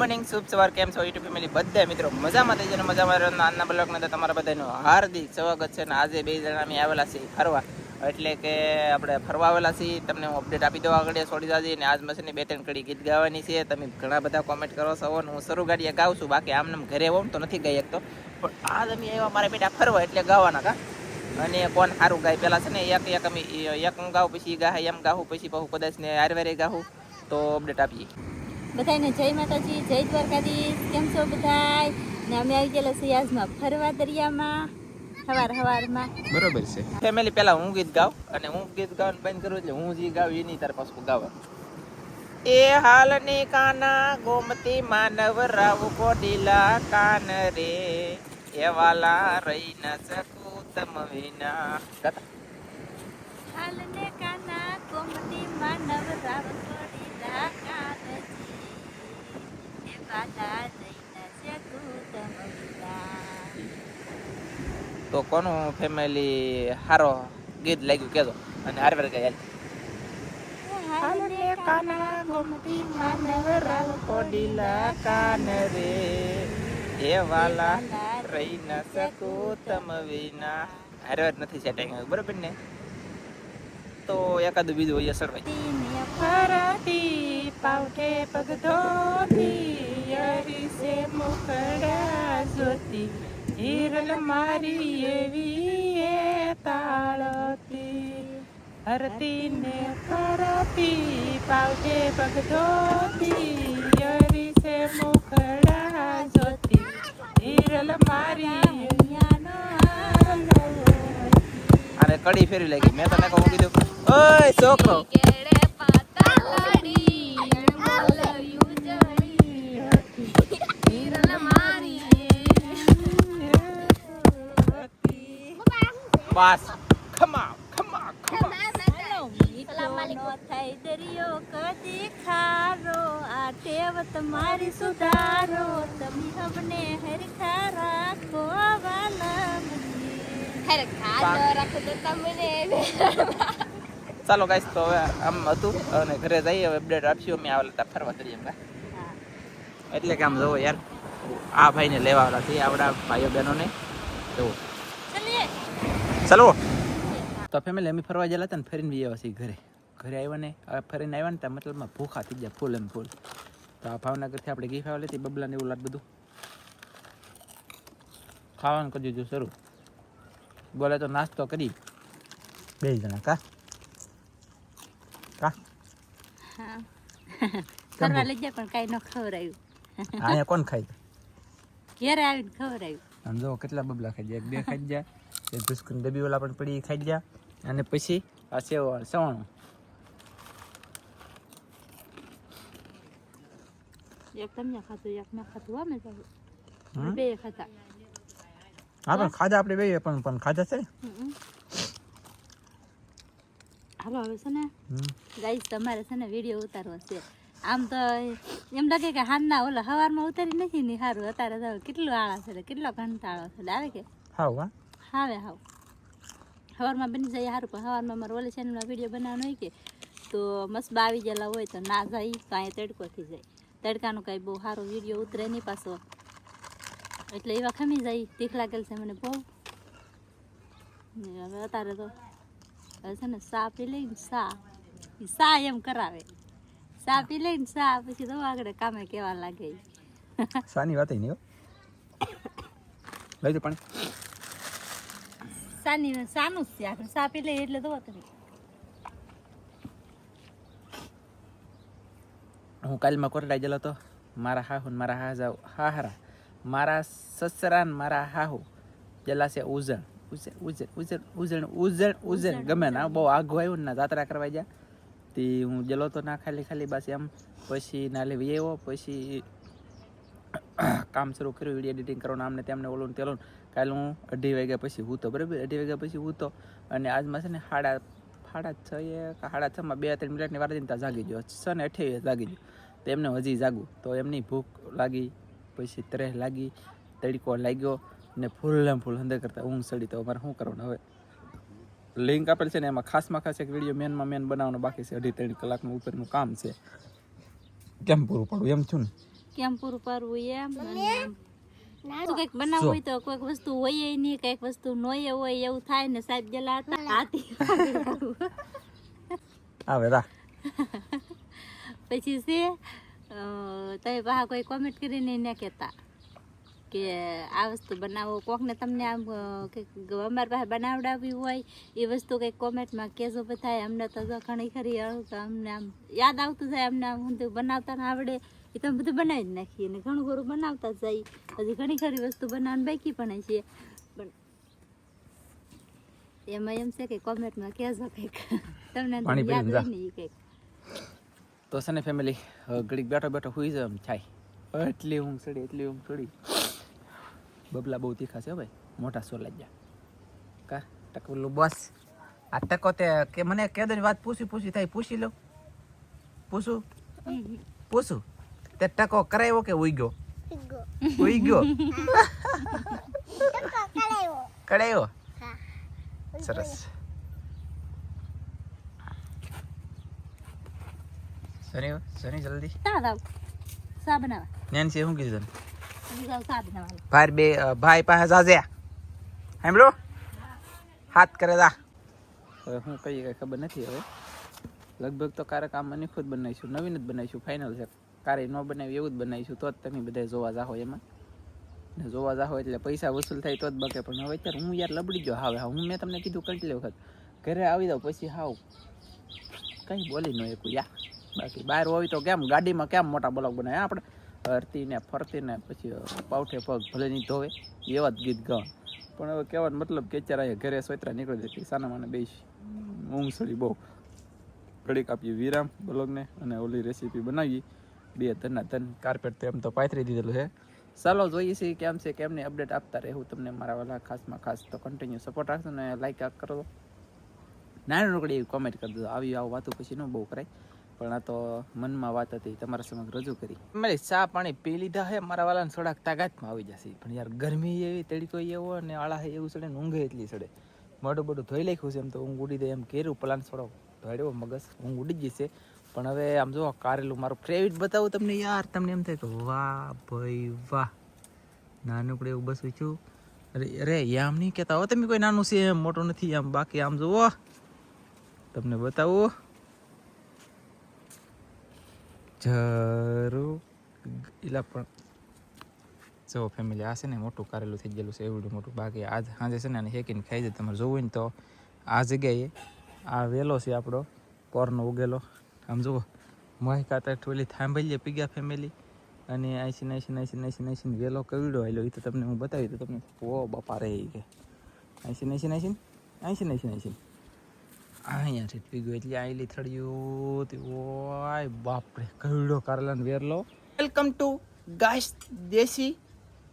Morning શુભ સવાર કેમ છો? યુટ્યુબ ફેમિલી બધા મિત્રો મજામાં થઈ છે મજામાં રહ્યો આજના બ્લોગમાં તો તમારા બધાનું હાર્દિક સ્વાગત છે ને આજે બે જણા અમે આવેલા છીએ ફરવા. એટલે કે આપણે ફરવા આવેલા છીએ. તમને હું અપડેટ આપી દઉં આગળ છોડી દાદી ને આજ મસીની બે ત્રણ કડી ગીત ગાવાની છે. તમે ઘણા બધા કોમેન્ટ કરો છો અને હું શરૂ ગાડીએ ગાઉં છું. બાકી આમને ઘરે હોઉં તો નથી ગાઈ શકતો. પણ આજ અમે આવ્યા મારા બેટા ફરવા એટલે ગાવાના કા. અને કોણ સારું ગાય? પહેલાં છે ને એક એક અમે, એક હું ગાઉં, પછી ગાહ એમ ગાહું પછી બહુ કદાચ ને આરવારે ગાહું તો અપડેટ આપીએ. બધાને જય માતાજી જય દ્વારકાધીશ કેમ છો બધાય? ને અમે આવી ગયેલા છીએ આજમાં ફરવા દરિયામાં સવાર સવારમાં બરોબર છે. ફેમિલી પહેલા હું ગીત ગાવ અને હું ગીત ગાવાનું બંધ કરું એટલે હું જે ગાવ એની તાર પાછું ગાવાનું એ હાલની કાના ગોમતી માનવ રાવ કોડીલા કાન રે. એ વાલા રહી ન શકું તમ વિના. હાલને કાના કોમતી માનવ રાવ કોડીલા કાનજી એ બાલા જઈને શકું તમલા તો કોનું ફેમિલી હારો ગીત લાગ્યું કેજો અને હારવાર ગયા કાના માનવ રાવ કોડીલા કાન રે. એ વાલા રહી ન શકું તમ વિના. હારવેર નથી સેટિંગ બરોબર ને? તો એકાદું બીજું હોય સરવાય ફરાતી પાવઠે પગ ધોતી અરીસે મુખડા જોતી હિરલ મારી એવી એ તાળતી. હરતી ને ફરતી પાવજે પગ ધોતી અરીસે મુખડા જોતી હિરલ મારી અરે કડી ફેરી લાગી. મેં તને કહું કીધું ઓય છોકરો કેળે પાતાડી બોલવ્યું જડી હિરલ મારી બસ ખમા ખમા ખમા થાય દરિયો કદી ખારો. આ ટેવ તમારી સુધારો. તમે હમને હરખા રાખો વાલા ચાલો ગાઈસ તો હવે આમ હતું અને ઘરે જઈએ હવે અપડેટ આપશું અમે આવેલા હતા ફરવા કરીએ એટલે કે આમ જોવો યાર આ ભાઈને લેવા આવેલા છીએ આપણા ભાઈઓ બહેનોને. જોવો ચાલો. તો ફેમિલી અમે ફરવા ગયેલા હતા ને ફરીને બી આવ્યા છીએ ઘરે. ઘરે આવ્યા ને હવે ફરીને આવ્યા ને ત્યાં મતલબમાં ભૂખા થઈ ગયા ફૂલ એમ ફૂલ. તો આ ભાવનગરથી આપણે ઘી ખાવા લેતી બબલા ને એવું લાટ બધું. ખાવાનું કરી દીધું શરૂ. બોલે તો નાસ્તો કરી. બે જણા કા? કા? ફરવા લઈ જાય પણ કાંઈ ન ખવડાયું. અહીંયા કોણ ખાય? ઘેર આવીને ખવડાયું. જો કેટલા બબલા ખાઈ જાય બે ખાઈ જાય એક ડબી ડબ્બી વાળા પણ પડી ખાઈ જાય અને પછી આ સેવ સવાણું. એક તમને ખાધું એક મેં ખાધું અમે તો બે ખાધા. હા પણ ખાધા આપણે બે પણ પણ ખાધા છે હાલો હવે છે ને ગાઈસ તમારે છે ને વીડિયો ઉતારવો છે. આમ તો એમ લાગે કે હાલના ઓલા હવારમાં ઉતારી નથી ને સારું. અત્યારે તો કેટલું આળા છે કેટલો કંટાળો છે. આવે કે? હાવ હાવે હાવ. સવારમાં બની જાય સારું પણ સવારમાં મારે ઓલી ચેનલમાં વીડિયો બનાવવાનો હોય કે તો મસ્ત આવી ગયેલા હોય તો ના જાય તો અહીંયા તડકો થઈ જાય. તડકાનું કાંઈ બહુ સારો વીડિયો ઉતરે નહીં પાછો. એટલે એવા ખમી જાય તીખ લાગેલ છે મને બહુ. ને હવે અત્યારે તો હવે છે ને સા પી લઈને સા સા એમ કરાવે. સા પી લઈને ચા પછી તો આગળ કામે કેવા લાગે. સાની વાત નહીં લઈ દે પાણી. સાની સાનું જ છે આપણે ચા પી લઈએ એટલે તો વાત હું કાલમાં કોરડા ગયેલો હતો. મારા હાહુ ને મારા હાજા હાહરા. મારા સસરા ને મારા હાહુ. ગયેલા છે ઉજણ. ઉજણ ઉજણ ઉજણ ઉજણ ઉજણ ઉજણ. ગમે ના બહુ આઘું આવ્યું ને ના જાત્રા કરવા ગયા. તે હું જલો તો ના ખાલી ખાલી બસ એમ પછી ના લેવી આવ્યો પછી કામ શરૂ કર્યું વીડિયો એડિટિંગ કરવાનું, આમને તેમને ઓલું તેલું કાલે હું અઢી વાગ્યા પછી હૂતો, બરાબર? અઢી વાગ્યા પછી હૂતો. અને આજમાં છે ને સાડા સાડા છ એ સાડા છમાં બે ત્રણ મિનિટની વાર ત્યાં જાગી ગયો. છ ને અઠ્યાવીસ જાગી ગયો. તો એમને હજી જાગું તો એમની ભૂખ લાગી, પછી ત્રેહ લાગી, તડકો લાગ્યો ને ફૂલ ને ફૂલ હંદર કરતા ઊંઘ સડી તો અમારે શું કરવાનું હવે? લિંક આપેલ છે ને એમાં ખાસમાં ખાસ એક વીડિયો મેનમાં મેન બનાવવાનો બાકી છે. અઢી ત્રણ કલાકનું ઉપરનું કામ છે. કેમ પૂરું પાડું એમ છું ને? કેમ પૂરું પાડવું એમ? શું કંઈક બનાવવું હોય તો કોઈક વસ્તુ હોય નહીં કંઈક વસ્તુ નોય હોય એવું થાય ને સાહેબ ગયેલા હતા હાથી આવે રા. પછી છે તમે પાછા કોઈ કોમેન્ટ કરીને ન કહેતા. કે આ વસ્તુ બનાવો કોકને તમને આમ અમારી પાસે બનાવડાવી હોય એ વસ્તુ કંઈક કોમેન્ટમાં કહેજો બધાય. અમને તો ઘણી ખરી તો અમને આમ યાદ આવતું જાય અમને આમ ઊંધું બનાવતા ના આવડે એ તો બધું બનાવી જ નાખીએ. ને ઘણું ઘણું બનાવતા જ જઈએ હજી ઘણી ખરી વસ્તુ બનાવવાની બાકી પણ છે. પણ એમાં એમ છે કે કોમેન્ટમાં કહેજો કંઈક. તમને યાદ જા. હોય ને એ કંઈક. તો છે ને ફેમિલી ઘડીક બેઠો બેઠો હુઈ જાય એમ થાય. એટલી ઊંઘ ચડી એટલી ઊંઘ ચડી. બબલા બહુ તીખા છે ભાઈ. મોટા સોલા ગયા કા? ટકલું બસ. આ ટકો તે કે મને કેદની વાત પૂછી પૂછી થાય પૂછી લો. પૂછું? પૂછું? તે ટકો કરાવ્યો કે ઉઈ ગયો ઉઈ ગયો કરાવ્યો સરસ. સની સની જલ્દી. ના જાવ સા બનાવવા નેન્સી શું કીધું તને? ભાઈ બે ભાઈ પાસે જાજે. હેમલો હાથ કરે હવે હું કઈ કઈ ખબર નથી હવે. લગભગ તો કારક આમ મને ખુદ બનાવીશું, નવીન જ બનાવીશું ફાઇનલ છે. કારે ન બનાવી એવું જ બનાવીશું, તો જ તમે બધા જોવા જાહો એમાં. ને જોવા જાહો એટલે પૈસા વસૂલ થાય તો જ બકે, પણ હવે અત્યારે હું યાર લબડી ગયો હવે હું મેં તમને કીધું કેટલી વખત. ઘરે આવી દઉં પછી હાવ. કંઈ બોલી ન એકું યા બાકી બહાર હોય તો કેમ? ગાડીમાં કેમ મોટા બ્લોક બનાવ્યા આપણે હરતીને ફરતીને, પછી પાવઠે પગ ભલે નહીં ધોવે, એવા જ ગીત ગાવા. પણ હવે કહેવાનો મતલબ કે અત્યારે ઘરે સોતરા નીકળી જતી, સાના માને બેસી. ઊંઘ સડી બહુ. ઘડીક આપીએ વિરામ બ્લોગને અને ઓલી રેસીપી બનાવી. બે ધનના ધન કાર્પેટ તો એમ તો પાથરી દીધેલું છે. ચાલો, જોઈએ છીએ કેમ છે, કેમ નહીં અપડેટ આપતા રહેવું તમને મારા વાલા ખાસમાં ખાસ તો કન્ટિન્યુ સપોર્ટ રાખશો ને લાઈક કરો. નાની રોકડી કોમેન્ટ કરી દો. આવી આવું વાતો પછી ન બહુ કરાય. પણ આ તો મનમાં વાત હતી, તમારા સમક્ષ રજૂ કરી. મારી ચા પાણી પી લીધા હે, મારા વાલાને થોડાક તાકાતમાં આવી જશે. પણ યાર, ગરમી એવી તડકો એવો અને આળા એવું ચડે ને ઊંઘે એટલી ચડે મોઢું બધું ધોઈ નાખ્યું છે એમ તો ઊંઘ ઉડી દે એમ કેરું પ્લાન થોડો ધોડ્યો મગજ ઊંઘ ઉડી જશે પણ હવે આમ જો કારેલું મારું ફેવરિટ બતાવું તમને યાર, તમને એમ થાય કે વાહ ભાઈ વાહ. નાનકડું એવું બસ છું. અરે અરે આમ નહીં કહેતા હો તમે કોઈ નાનું છે, એમ મોટું નથી, આમ બાકી આમ જુઓ. તમને બતાવો. જરૂર. એલા પણ. જો ફેમિલી આ છે ને મોટું કારેલું થઈ ગયેલું છે એવડું મોટું. બાકી આજ સાંજે છે ને અને હેકીને ખાઈ જાય, તમારે જોવું ને તો. આ જગ્યાએ આ વેલો છે આપણો, પોરનો ઉગેલો. આમ જુઓ મહિકા તો ઓલી થાંભલીએ પીગ્યા ફેમિલી અને આઈસી નાઈસી નાઈસી નાઈસી નાઈસી વેલો કવડો આવેલો એ તો તમને હું બતાવી તો તમને. ઓ બાપા રે ઈ કે. આઈસી નાઈસી નાઈસી આઈસી નાઈસી નાઈસી અહીંયા છે ગયું એટલે આઈલી થળિયું તે ઓય બાપરે કવડો કારલાન વેરલો. વેલકમ ટુ ગાઈસ દેશી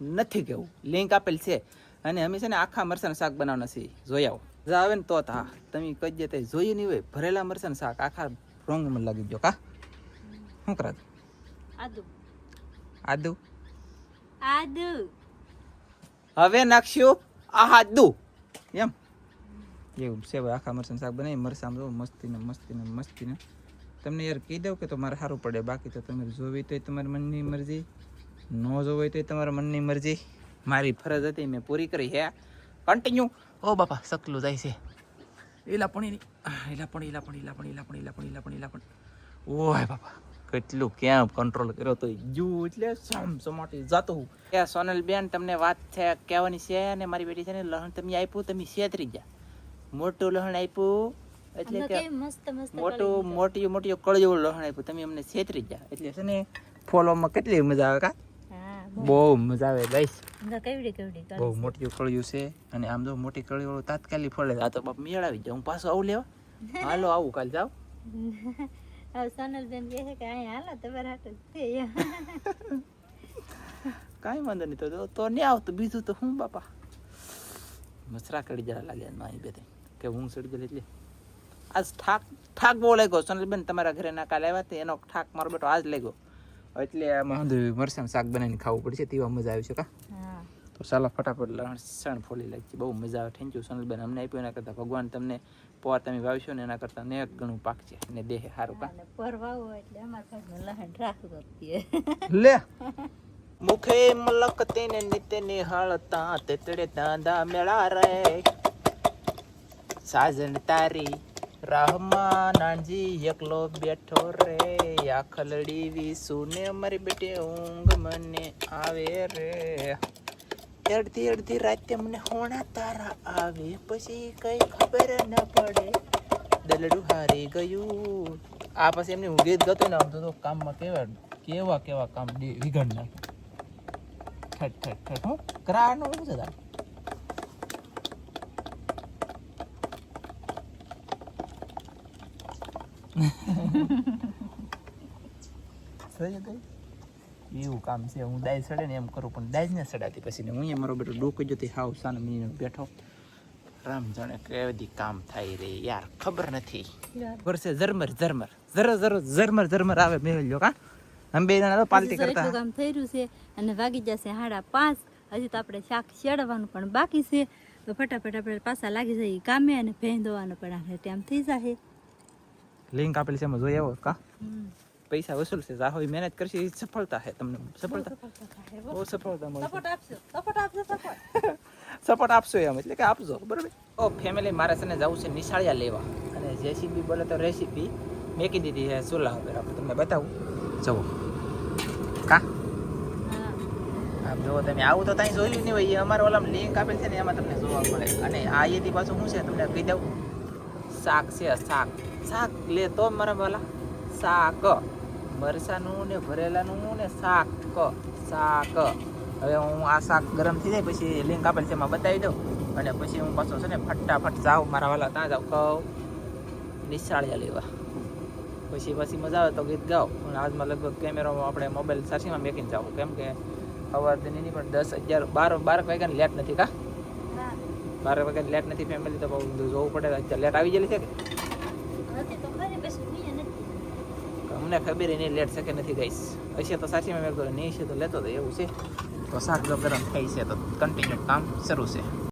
નથી કેવું. લિંક આપેલ છે. અને અમે છે ને આખા મરચાંનું શાક બનાવવાના છે જોઈ આવો. આવે ને તો હા. તમે કહી દે તે જોયું નહીં હોય ભરેલા મરસાનું શાક. આખા રોંગમાં લાગી ગયો કા? શું કરા આદુ. આદુ? આદુ. હવે નાખશું આદુ એમ? એવું છે આખા મરચાં શાક બનાવી મરસામ જો મસ્તીને મસ્તીને મસ્તીને. તમને યાર કહી દઉં કે તો મારે સારું પડે, બાકી તો તમે જોવી તો તમારી મનની મરજી, ન જોવી તો તમારા મનની મરજી. મારી ફરજ હતી, મેં પૂરી કરી હે. કન્ટિન્યુ ઓ બાપા, સકલું જાય છે. એલા પણ એલા પણ એલા પણ એલા પણ એલા પણ એલા પણ એલા પણ એલા પણ. ઓય બાપા, કેટલું ક્યાં કંટ્રોલ કર્યો તો જુ એટલે સમ સમાટી જાતો હું. સોનલ બેન તમને વાત છે, કહેવાની છે અને મારી બેટી છે ને, લહણ તમે આપ્યું, તમે છેતરી ગયા. મોટું લહણ આપ્યું એટલે કે મોટું મોટી મોટી કળજવું લહણ આપ્યું. તમે અમને છેતરી ગયા. એટલે છે ને ફોલોમાં કેટલી મજા આવે કા? બહુ. મજા આવે ગાઈસ બહુ મોટી કળિયું છે. અને આમ જો મોટી કળી વાળું તાત્કાલિક ફળે. આ તો બાપ મેળાવી જાઉં પાછું આવું લેવા. હાલો આવું કાલ જાવ હવે કહે કે અહીંયા હાલો તમારે હાટું જ કાંઈ વાંધો નહીં તો તો નહીં આવતું. બીજું તો હું બાપા? મસરા કડી જરા લાગે નહીં બે. કે હું સડી ગયેલી એટલે. આજ ઠાક ઠાક બહુ લાગ્યો. સોનલબેન તમારા ઘરે ના કાલે આવ્યા તે એનો ઠાક મારો બેટો આજ લાગ્યો. એટલે આમાં મરસામ શાક બનાવીને ખાવું પડશે તેવા મજા આવી છે કા? તો ચાલો ફટાફટ લસણ ફોલી લાગી બહુ મજા આવે. Thank you Sonalben. અમને આપ્યું એના કરતાં ભગવાન તમને પોર તમે વાવશો ને એના કરતાં ને ઘણું પાક છે ને દેહ સારું કા? લે. મુખે મલક તેને નિત્ય નિહાળતા તેતડે દાંદા મેળા રે. સાજન તારી રાહમાં નાનજી એકલો બેઠો રે. આ ખલડી વિસુને મારી બેટે ઊંઘ મને આવે રે. અડધી અડધી રાતે મને હોણા તારા આવે, પછી કઈ ખબર ન પડે. દલડું હારી ગયું. આ પછી એમની ઊંઘી જ ગતો ને આમ તો કામમાં કેવા કેવા કેવા કામ નાખે ઠટ ઠટ ઠટ, હો. કરાનો શું છે તારે સહી કઈ એવું કામ છે હું દાય સડે ને એમ કરું પણ દાય ને સડાતી પછી ને હું અહીંયા મારો બેટો ડોકો જતી હાવ સાને મીને બેઠો. રામ જાણે કેવી કામ થાય રે યાર ખબર નથી. વર્ષે ઝરમર ઝરમર જર જર ઝરમર ઝરમર આવે મેળ લ્યો કા? અમે બે જણા તો પાલટી કરતા. કામ થઈ રહ્યું છે અને વાગી જશે સાડા પાંચ. હજી તો આપણે શાક શેડવાનું પણ બાકી છે. તો ફટાફટ આપણે પાછા લાગી જઈએ કામે અને ભેં ધોવાનો પણ આપણે ટાઈમ થઈ જશે લિંક આપેલી છે એમાં જોઈ આવો કા? પૈસા વસૂલ છે જાહો મહેનત કરશે એ સફળતા છે તમને. સફળતા બહુ સફળતા મળશે. સપોર્ટ આપજો સપોર્ટ આપજો સપોર્ટ. સપોર્ટ આપશો એમ એટલે કે આપજો બરાબર? ઓ ફેમિલી મારે છે ને જવું છે નિશાળિયા લેવા. અને જેસીબી બોલે તો રેસીપી મેકી દીધી છે ચૂલા ઉપર. આપણે તમને બતાવું. જવો કા? આમ જુઓ તમે આવું તો ત્યાં જોયું નહીં હોય. એ અમારે ઓલામાં લિંક આપેલ છે ને એમાં તમને જોવા મળે. અને આ એથી પાછું શું છે? તમને કહી દઉં. શાક છે શાક. શાક લે તો મારા વાલા શાક. મરસાનું ને ભરેલાનું ને શાક. શાક. હવે હું આ શાક ગરમ થઈ જાય પછી લિંક આપેલ છે એમાં બતાવી દઉં. અને પછી હું પાછો છે ને ફટાફટ જાઉં મારા વાલા ત્યાં જાઉં. કહું નિશાળિયા લેવા. પછી પછી મજા આવે તો ગીત ગાઓ. પણ આજમાં લગભગ કેમેરો આપણે મોબાઈલ સાસીમાં મેકીને જાઉં. કેમ કે સવાર નહીં પણ દસ અગિયાર બાર બાર વાગ્યાની લેટ નથી કા? બાર વાગ્યાની લેટ નથી ફેમિલી તો બહુ જોવું પડે. અત્યારે લેટ આવી ગયેલી છે કે નથી તો ખરી પછી હું નથી અમને ખબર એની લેટ છે કે નથી ગઈશ હશે તો સાચી મેં કીધું, નહીં છે તો લેતો તો એવું છે. તો શાક જો ગરમ થાય છે તો કન્ટિન્યુ કામ શરૂ છે.